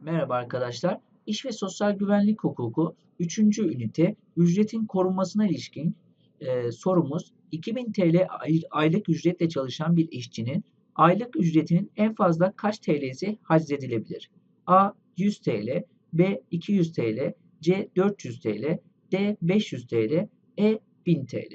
Merhaba arkadaşlar. İş ve Sosyal Güvenlik Hukuku 3. ünite ücretin korunmasına ilişkin e, sorumuz 2000 TL ay- aylık ücretle çalışan bir işçinin aylık ücretinin en fazla kaç TL'si haczedilebilir? A 100 TL, B 200 TL, C 400 TL, D 500 TL, E 1000 TL.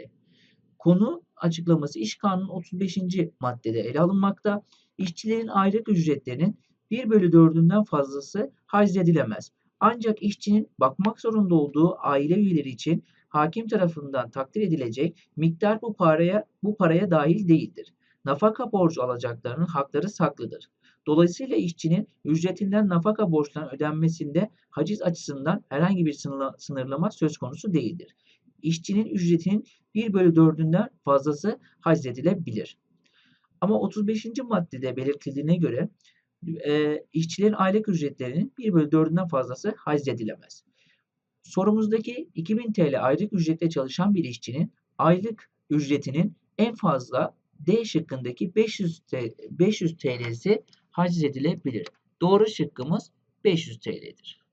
Konu açıklaması İş Kanunu 35. maddede ele alınmakta. İşçilerin aylık ücretlerinin 1 bölü 4'ünden fazlası haczedilemez. Ancak işçinin bakmak zorunda olduğu aile üyeleri için hakim tarafından takdir edilecek miktar bu paraya bu paraya dahil değildir. Nafaka borcu alacaklarının hakları saklıdır. Dolayısıyla işçinin ücretinden nafaka borçlarının ödenmesinde haciz açısından herhangi bir sınırla- sınırlama söz konusu değildir. İşçinin ücretinin 1 bölü 4'ünden fazlası haczedilebilir. Ama 35. maddede belirtildiğine göre e, işçilerin aylık ücretlerinin 1 bölü 4'ünden fazlası haczedilemez. Sorumuzdaki 2000 TL aylık ücretle çalışan bir işçinin aylık ücretinin en fazla D şıkkındaki 500, T- 500 TL'si haczedilebilir. Doğru şıkkımız 500 TL'dir.